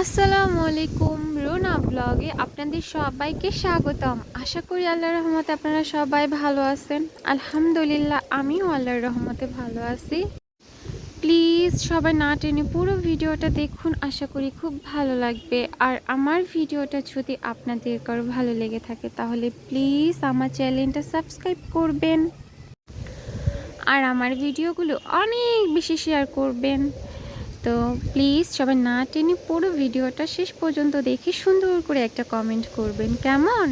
আসসালামু আলাইকুম রুনা ব্লগে আপনাদের সবাইকে স্বাগতম। আশা করি আল্লাহর রহমতে আপনারা সবাই ভালো আছেন। আলহামদুলিল্লাহ, আমিও আল্লাহর রহমতে ভালো আছি। প্লিজ সবাই না টেনে পুরো ভিডিওটা দেখুন, আশা করি খুব ভালো লাগবে। আর আমার ভিডিওটা যদি আপনাদের কারও ভালো লেগে থাকে, তাহলে প্লিজ আমার চ্যানেলটা সাবস্ক্রাইব করবেন। আর আমার ভিডিওগুলো অনেক বেশি শেয়ার করবেন। তো প্লিজ সবাই না টেনে পুরো ভিডিওটা শেষ পর্যন্ত দেখে সুন্দর করে একটা কমেন্ট করবেন। কেমন?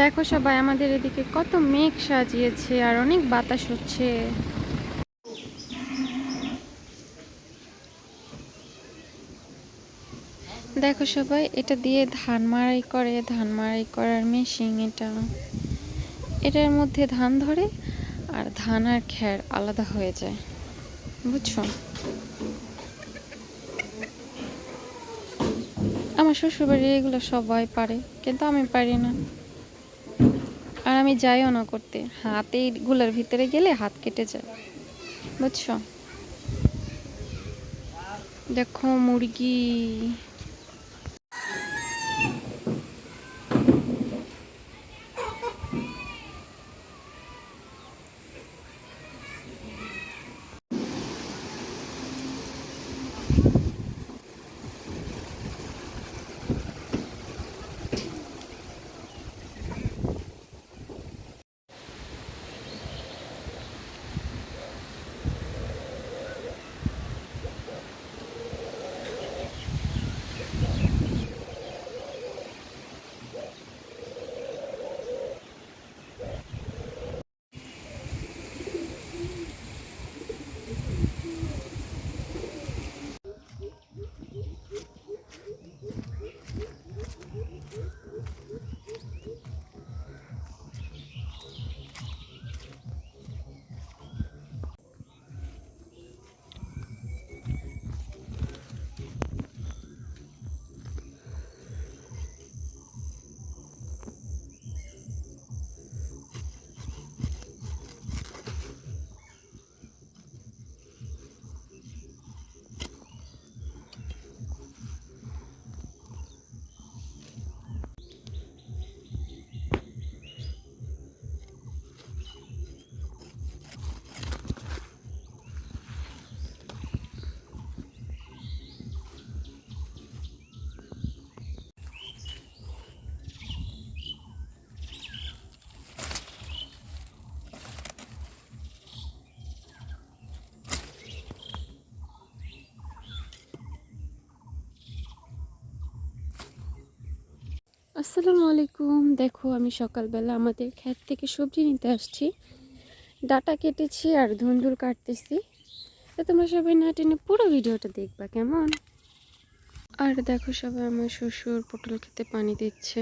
দেখো সবাই, আমাদের এদিকে কত মেঘ সাজিয়েছে আর অনেক বাতাস হচ্ছে। দেখো সবাই, এটা দিয়ে ধান মাড়াই করে, ধান মাড়াই করার মেশিন এটা। এটার মধ্যে ধান ধরে আর ধান আর খ্যার আলাদা হয়ে যায়। বুঝছ? আমার শ্বশুরবাড়ি এগুলো সবাই পারে, কিন্তু আমি পারি না। আমি যাইও না করতে। হাতে এইগুলোর ভিতরে গেলে হাত কেটে যায়। বুঝছ? দেখো মুরগি। আসসালামু আলাইকুম। দেখো, আমি সকালবেলা আমাদের ক্ষেত থেকে সবজি নিতে আসছি। ডাটা কেটেছি আর ধুন্দুল কাটতেছি। তো তোমরা সবাই না টেনে পুরো ভিডিওটা দেখবা, কেমন? আর দেখো সবাই আমার শ্বশুর পটল খেতে পানি দিচ্ছে।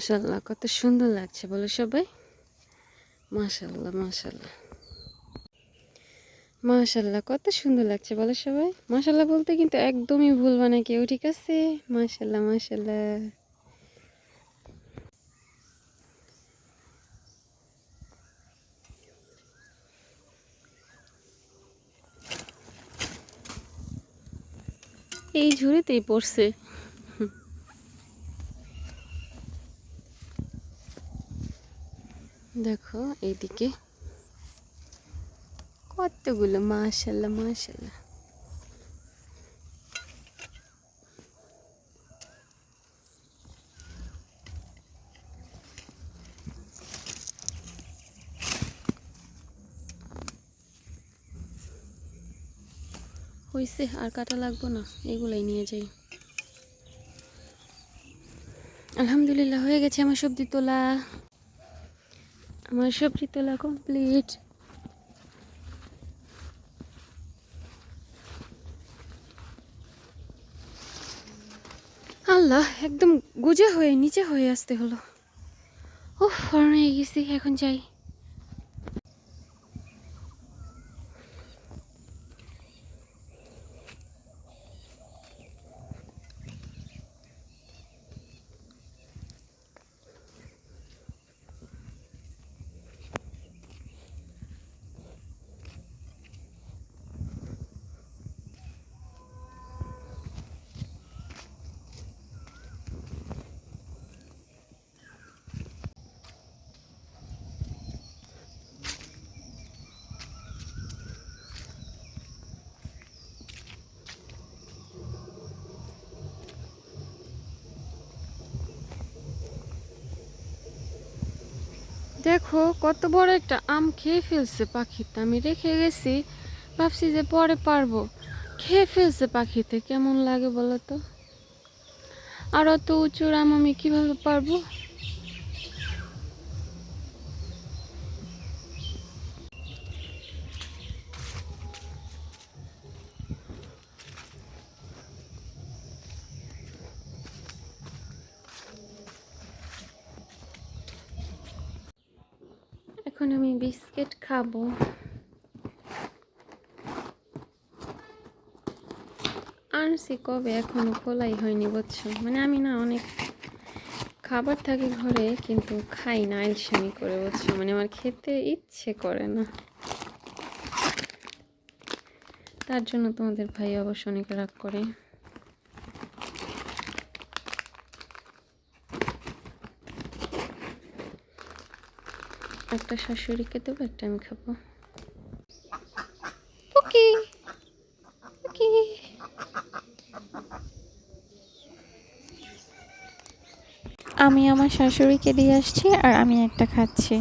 মাশাল্লাহ কত সুন্দর লাগছে, বলো সবাই। মাশাল্লাহ মাশাল্লাহ মাশাল্লাহ কত সুন্দর লাগছে, বলো সবাই। মাশাল্লাহ বলতে কিন্তু একদমই ভুলবা না কেউ, ঠিক আছে? মাশাল্লাহ মাশাল্লাহ এই ঝুড়িতেই পড়ছে। দেখো, এইদিকে কতগুলো, মাশাল্লাহ মাশাল্লাহ। হয়েছে আর কাটা লাগবো না, এগুলাই নিয়ে যাই। আলহামদুলিল্লাহ, হয়ে গেছে আমার সবজি তোলা। আমার সবজি তোলা কমপ্লিট আল্লাহ, একদম গুজে হয়ে, নিচে হয়ে আসতে হলো। ও ফর্মে গেছি, এখন যাই। দেখো, কত বড় একটা আম খেয়ে ফেলছে পাখিতে আমি রেখে গেছি। ভাবছি যে পরে পারব। খেয়ে ফেলছে পাখিতে কেমন লাগে বলো তো? আর অত উঁচুর আম আমি কীভাবে পারব এখন আমি বিস্কিট খাব আনছি কবে এখনও খোলাই হয়নি বুঝছ? মানে আমি না অনেক খাবার থাকে ঘরে, কিন্তু খাই না আলসামি করে বুঝছ? মানে আমার খেতে ইচ্ছে করে না। তার জন্য তোমাদের ভাই অবশ্য অনেক রাগ করে। একটা শাশুড়িকে দেবো একটা আমি খাব। ওকে ওকে আমি আমার শাশুড়িকে দিয়ে আসছি আর আমি একটা খাচ্ছি।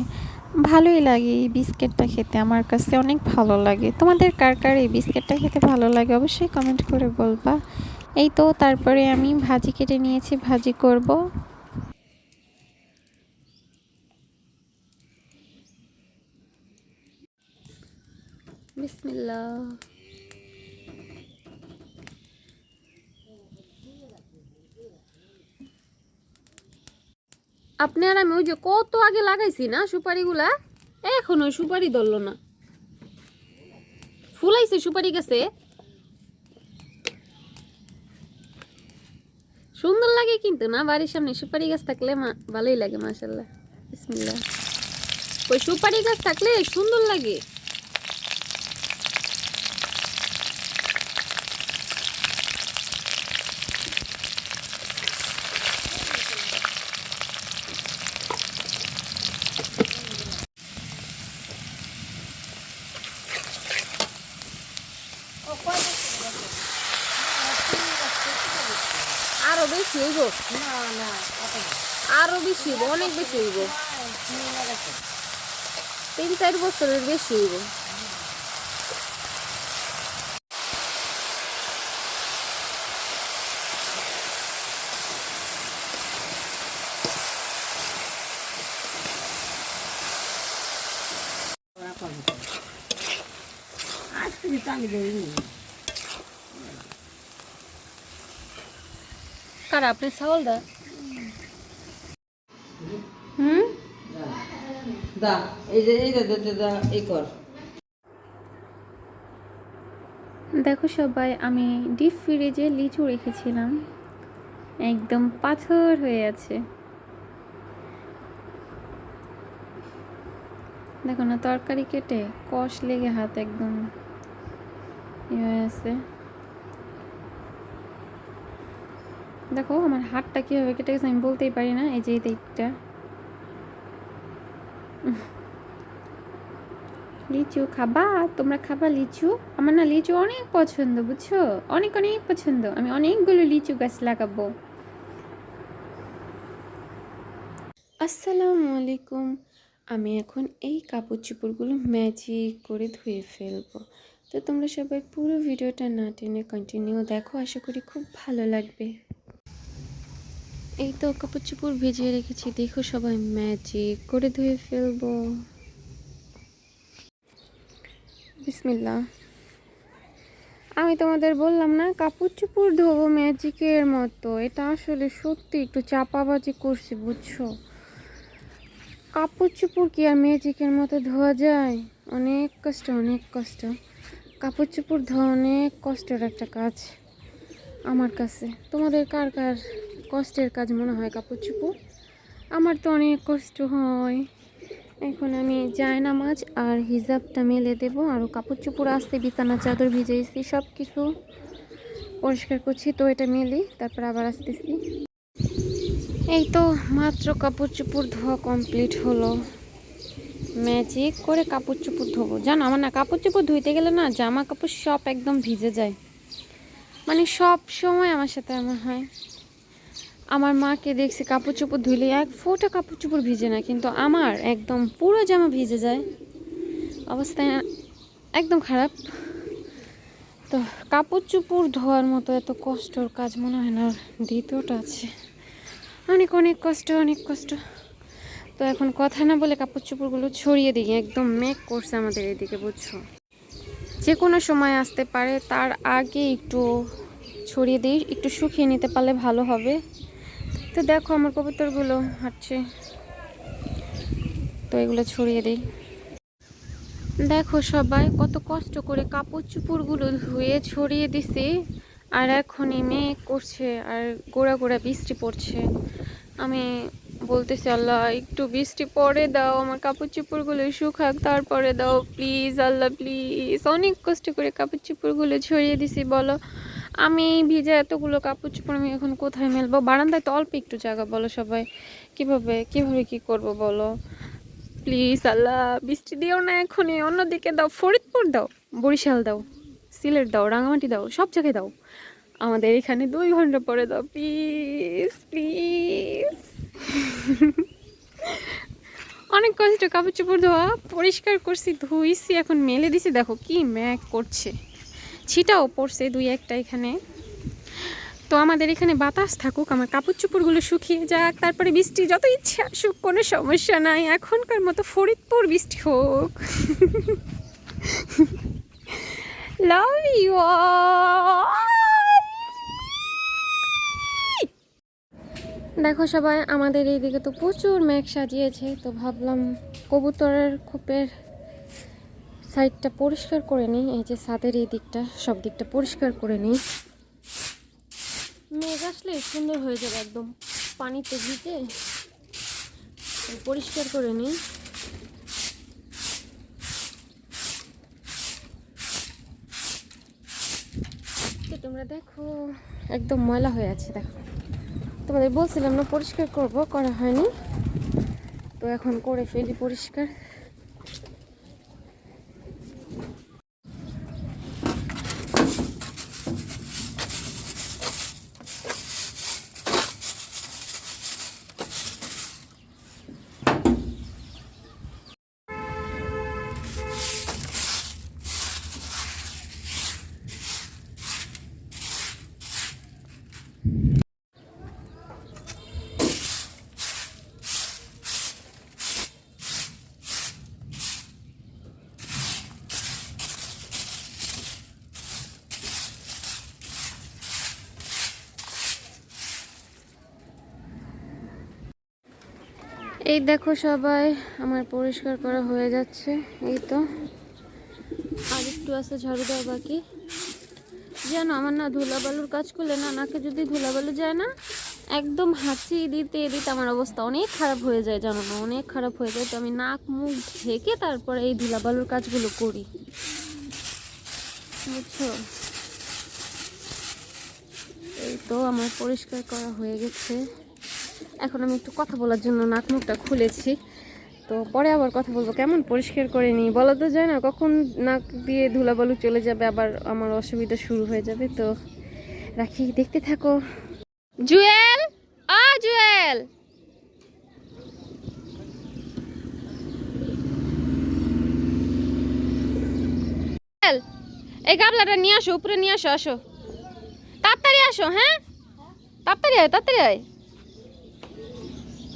ভালোই লাগে এই বিস্কিটটা খেতে, আমার কাছে অনেক ভালো লাগে। তোমাদের কার কার এই বিস্কিটটা খেতে ভালো লাগে অবশ্যই কমেন্ট করে বলবা। এই তো, তারপরে আমি ভাজি কেটে নিয়েছি, ভাজি করব। বিসমিল্লাহ। আপনি আর আমি ওই যে কত আগে লাগাইছি না সুপারিগুলা? এখন ওই সুপারি ধরলো না। ফুলাইছে, সুপারি গাছে। সুন্দর লাগে কিন্তু না, বাড়ির সামনে সুপারি গাছ থাকলে ভালোই লাগে মাসাল্লাহ বিসমিল্লাহ। ওই সুপারি গাছ থাকলে সুন্দর লাগে আরও বেশি হইব আরও বেশি হইব অনেক বেশি হইব। তিন চার বছরের বেশি হইব। কার আপনি চাউল দা দা, এই যে, এই দা দা এই কর। দেখো সবাই, আমি ডিপ ফ্রিজে লিচু রেখেছিলাম। একদম পাথর হয়ে আছে। দেখো না, তরকারি কেটে কষ লেগে হাত একদম ইয়ে হয়ে আছে। দেখো, আমার হাতটা কীভাবে কেটে গেছে আমি বলতেই পারি না, এই যে এই দিকটা। লিচু খাবা? তোমরা খাবা লিচু? আমার না লিচু অনেক পছন্দ, বুঝছ? অনেক অনেক পছন্দ। আমি অনেকগুলো লিচু গাছ লাগাবো। আসসালামু আলাইকুম। আমি এখন এই কাপড় চোপড়গুলো ম্যাজিক করে ধুয়ে ফেলব। তো তোমরা সবাই পুরো ভিডিওটা না টেনে কন্টিনিউ দেখো। আশা করি খুব ভালো লাগবে। এই তো কাপড় ভিজিয়ে রেখেছি। দেখো সবাই ম্যাজিক করে ধুয়ে ফেলব। বিসমিল্লা আমি তোমাদের বললাম না, কাপড় চোপড় ধোবো ম্যাজিকের মতো। এটা আসলে সত্যি একটু চাপাবাজি করছি, বুঝছ? কাপড় চোপড় কি আর ম্যাজিকের মতো ধোয়া যায়? অনেক কষ্ট অনেক কষ্ট। কাপড় চোপড় ধোয়া অনেক কষ্টের একটা কাজ আমার কাছে। তোমাদের কার কার কষ্টের কাজ মনে হয় কাপড় চোপড় আমার তো অনেক কষ্ট হয়। এখন আমি জায়নামাজ আর হিজাবটা মেলে দেব আর কাপড় চোপড় আসতে বিছানা, চাদর ভিজেছি সব কিছু পরিষ্কার করছি। তো এটা মেলি, তারপর আবার আসতেছি। এই তো মাত্র কাপড় চোপড় ধোয়া কমপ্লিট হলো। ম্যাজিক করে কাপড় চোপড় ধোবো। জানো, আমার না কাপড় চোপড় ধুইতে গেলে না জামা কাপড় সব একদম ভিজে যায়। মানে সব সময় আমার সাথে এমন হয়। আমার মাকে দেখছি কাপড় চোপড় ধুইলে এক ফোঁটা কাপড় চোপড় ভিজে না, কিন্তু আমার একদম পুরো জামা ভিজে যায়। অবস্থা একদম খারাপ। তো কাপড় চোপড় ধোয়ার মতো এত কষ্টর কাজ মনে হয় না দ্বিতীয়টা আছে। অনেক অনেক কষ্ট অনেক কষ্ট। তো এখন কথা না বলে কাপড় চোপড়গুলো ছড়িয়ে দিই, একদম মেক করছে আমাদের এদিকে, বুঝছ? যে কোনো সময় আসতে পারে, তার আগে একটু ছড়িয়ে দিই, একটু শুকিয়ে নিতে পারলে ভালো হবে। তো দেখো আমার কবুতরগুলো হাঁটছে। তো এগুলো ছড়িয়ে দিই। দেখো সবাই, কত কষ্ট করে কাপড় চুপড়গুলো ধুয়ে ছড়িয়ে দিছি। আর এখনই মেঘ করছে আর গোড়া গোড়া বৃষ্টি পড়ছে। আমি বলতেছি, আল্লাহ, একটু বৃষ্টি পরে দাও, আমার কাপড় চোপড়গুলো শুকাক, তারপরে দাও প্লিজ আল্লাহ প্লিজ অনেক কষ্ট করে কাপড় চোপড়গুলো ছড়িয়ে দিছি, বলো। আমি ভিজে এতগুলো কাপড় চোপড় আমি এখন কোথায় মেলবো? বারান্দায় তো অল্প একটু জায়গা বলো সবাই। কীভাবে কীভাবে কি করব বলো? প্লিজ আল্লাহ, বৃষ্টি দিও না এখনই। অন্যদিকে দাও, ফরিদপুর দাও, বরিশাল দাও, সিলেট দাও রাঙামাটি দাও, সব জায়গায় দাও। আমাদের এখানে দুই ঘণ্টা পরে দাও প্লিজ প্লিজ অনেক কষ্ট, কাপড় চোপড় ধোয়া, পরিষ্কার করছি, ধুইছি, এখন মেলে দিছি। দেখো কি ম্যাক করছে। ছিটাও পড়ছে দুই একটা এখানে। তো আমাদের এখানে বাতাস থাকুক, আমার কাপড় চোপড়গুলো শুকিয়ে যাক, তারপরে বৃষ্টি যত ইচ্ছে আসুক, কোনো সমস্যা নাই। এখনকার মতো ফরিদপুর বৃষ্টি হোক। লাভ ইউ দেখো সবাই, আমাদের এইদিকে তো প্রচুর মেঘ সাজিয়েছে, তো ভাবলাম কবুতরের খোপের সাইডটা পরিষ্কার করে নিই, এই যে ছাদের এই দিকটা, সব দিকটা পরিষ্কার করে নিই। মেঘ আসলে সুন্দর হয়ে যাবে একদম পানিতে ভিজে পরিষ্কার করে নিই। তোমরা দেখো, একদম ময়লা হয়ে আছে, দেখো। তোমাদের বলছিলাম না পরিষ্কার করব, করা হয়নি। তো এখন করে ফেলি পরিষ্কার। এই দেখো সবাই, আমার পরিষ্কার করা হয়ে যাচ্ছে, এই তো। আর একটু আছে ঝাড়ু দেওয়া বাকি। জানো, আমার না ধুলাবালুর কাজ করলে না নাকে যদি ধুলাবালু যায় না, একদম হাঁচি দিতে দিতে আমার অবস্থা অনেক খারাপ হয়ে যায়, জানো না? অনেক খারাপ হয়ে যায়। তো আমি নাক, মুখ ঢেকে তারপরে এই ধুলাবালুর কাজগুলো করি। বুঝছ? এই তো আমার পরিষ্কার করা হয়ে গেছে। এখন আমি একটু কথা বলার জন্য নাক মুখটা খুলেছি। তো পরে আবার কথা বলব। কেমন? পরিষ্কার করে নিই। বলা তো যায় না, কখন নাক দিয়ে ধুলাবালু চলে যাবে, আবার আমার অসুবিধা শুরু হয়ে যাবে। তো রাখি, দেখতে থাকো। জুয়েল! আ, জুয়েল! এই গাবলাটা নিয়ে আসো, উপরে নিয়ে আসো আসো। তাড়াতাড়ি আসো হ্যাঁ? তাড়াতাড়ি আয় তাড়াতাড়ি আয়।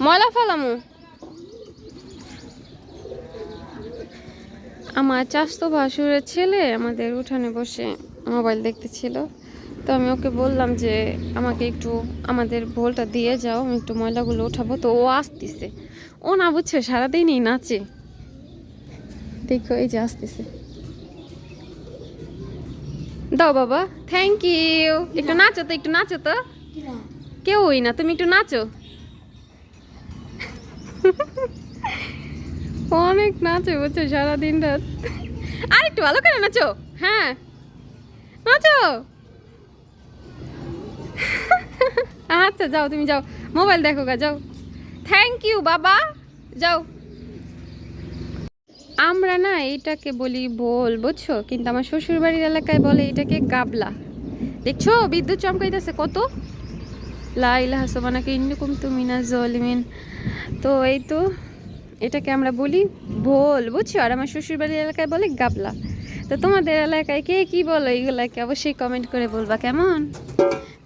ময়লা ফেলামু আমার চাস্তো ভাসুরের ছেলে আমাদের উঠানে বসে মোবাইল দেখতেছিল। তো আমি ওকে বললাম যে আমাকে একটু আমাদের ভোলটা দিয়ে যাও আমি একটু ময়লাগুলো উঠাবো। তো ও আসতেছে। ও না বুঝছে সারাদিনই নাচে। দেখো এই যে আসতেছে। দাও বাবা থ্যাংক ইউ একটু নাচো তো একটু নাচো তো। কেউই না তুমি একটু নাচো। অনেক নাচে বুঝছ, সারাদিন রাত। আর একটু ভালো করে নাচো। হ্যাঁ। নাচো। আচ্ছা যাও, তুমি যাও। মোবাইল দেখো গা, যাও। থ্যাংক ইউ বাবা। যাও। আমরা না এইটাকে বলি বল, বুঝছ? কিন্তু আমার শ্বশুর বাড়ির এলাকায় বলে এটাকে গাবলা। দেখছ? বিদ্যুৎ চমকাইতেছে, কত? লাইলা হাসবানাকে ইন্নুকুম জলিমিন। তো এই তো এটাকে আমরা বলি ভোল, বুঝছ? আর আমার শ্বশুর বাড়ির এলাকায় বলে গাবলা। তো তোমাদের এলাকায় কে কি বলো এইগুলাকে অবশ্যই কমেন্ট করে বলবা, কেমন?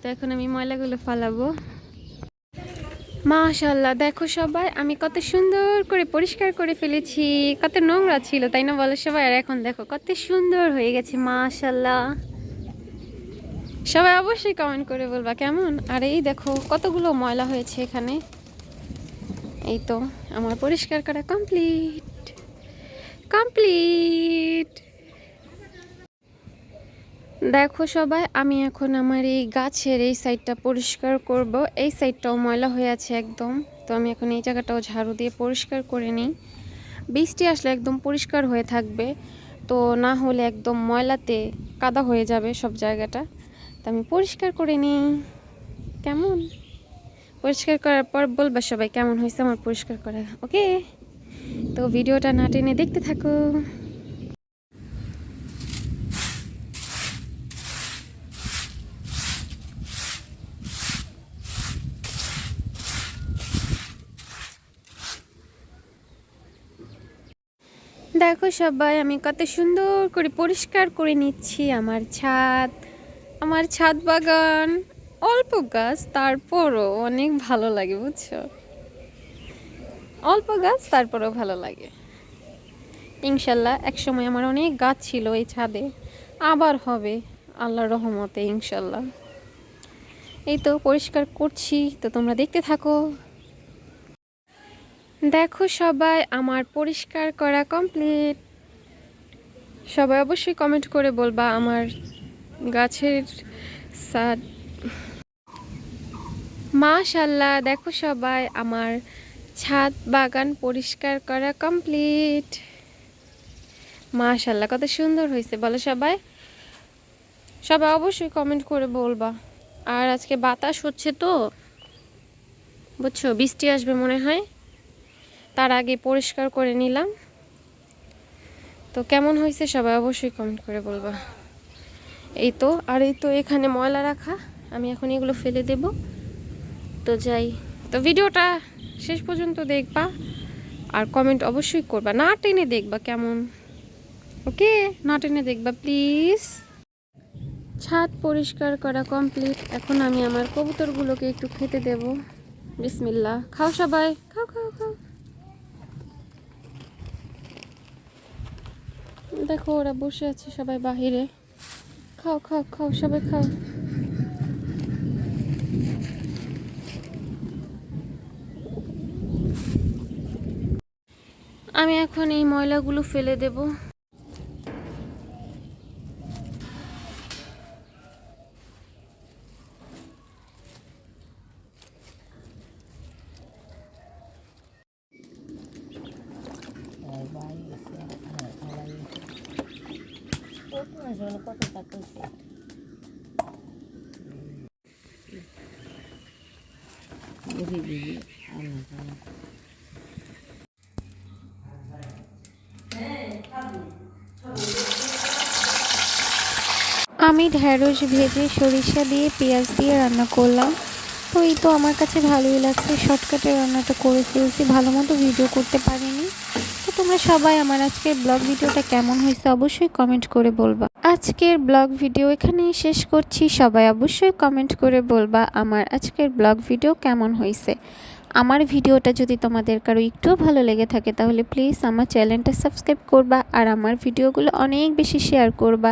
তো এখন আমি ময়লাগুলো ফালাবো। মাশাল্লাহ দেখো সবাই, আমি কত সুন্দর করে পরিষ্কার করে ফেলেছি। কত নোংরা ছিল, তাই না বলো সবাই? আর এখন দেখো কত সুন্দর হয়ে গেছে মাশাল্লাহ সবাই অবশ্যই কমেন্ট করে বলবা, কেমন? আর এই দেখো, কতগুলো ময়লা হয়েছে এখানে। এই তো, আমার পরিষ্কার করা কমপ্লিট কমপ্লিট দেখো সবাই, আমি এখন আমার এই গাছের এই সাইডটা পরিষ্কার করব। এই সাইডটাও ময়লা হয়ে আছে একদম। তো আমি এখন এই জায়গাটাও ঝাড়ু দিয়ে পরিষ্কার করে নিই। বৃষ্টি আসলে একদম পরিষ্কার হয়ে থাকবে। তো না হলে একদম ময়লাতে কাদা হয়ে যাবে সব জায়গাটা। আমি পরিষ্কার করে নিই। কেমন? পরিষ্কার করার পর বলবা সবাই কেমন হয়েছে আমার পরিষ্কার করা, ওকে? তো ভিডিওটা না টেনে দেখতে থাকো। দেখো সবাই, আমি কত সুন্দর করে পরিষ্কার করে নিচ্ছি আমার ছাদ। আমার ছাদ বাগান, অল্প গাছ, তারপরও অনেক ভালো লাগে, বুঝছ? অল্প গাছ, তারপরেও ভালো লাগে। ইনশাল্লাহ একসময় আমার অনেক গাছ ছিল এই ছাদে, আবার হবে আল্লাহর রহমতে, ইনশাল্লাহ। এই তো পরিষ্কার করছি, তো তোমরা দেখতে থাকো। দেখো সবাই, আমার পরিষ্কার করা কমপ্লিট সবাই অবশ্যই কমেন্ট করে বলবা আমার গাছের সাদ মাশাল্লাহ, দেখো সবাই, আমার ছাদ বাগান পরিষ্কার করা কমপ্লিট মাশাল্লাহ, কত সুন্দর হয়েছে, বলো সবাই। সবাই অবশ্যই কমেন্ট করে বলবা। আর আজকে বাতাস হচ্ছে তো, বুঝছ, বৃষ্টি আসবে মনে হয়। তার আগে পরিষ্কার করে নিলাম। তো কেমন হয়েছে সবাই অবশ্যই কমেন্ট করে বলবা। এই তো, আর এই তো এখানে ময়লা রাখা। আমি এখন এগুলো ফেলে দেব। তো যাই, তো ভিডিওটা শেষ পর্যন্ত দেখবা, আর কমেন্ট অবশ্যই করবা। না টেনে দেখবা কেমন? ওকে, না টেনে দেখবা প্লিজ ছাদ পরিষ্কার করা কমপ্লিট এখন আমি আমার কবুতরগুলোকে একটু খেতে দেব। বিসমিল্লা খাও সবাই। খাও খাও খাও। দেখো ওরা বসে আছে সবাই বাহিরে। খাও খাও খাও সবাই খাও। আমি এখন এই ময়লাগুলো ফেলে দেবো। আমি ঢ্যাঁড়স ভেজে সরিষা দিয়ে পেঁয়াজ দিয়ে রান্না করলাম। তো এই তো আমার কাছে ভালোই লাগছে। শর্টকাটে রান্নাটা করে ফেলছি। ভালো মতো ভিডিও করতে পারিনি। তো তোমরা সবাই আমার আজকের ব্লগ ভিডিওটা কেমন হয়েছে অবশ্যই কমেন্ট করে বলবা। আজকের ব্লগ ভিডিও এখানেই শেষ করছি। সবাই অবশ্যই কমেন্ট করে বলবা আমার আজকের ব্লগ ভিডিও কেমন হয়েছে। আমার ভিডিওটা যদি তোমাদের কারও একটুও ভালো লেগে থাকে, তাহলে প্লিজ আমার চ্যানেলটা সাবস্ক্রাইব করবা আর আমার ভিডিওগুলো অনেক বেশি শেয়ার করবা।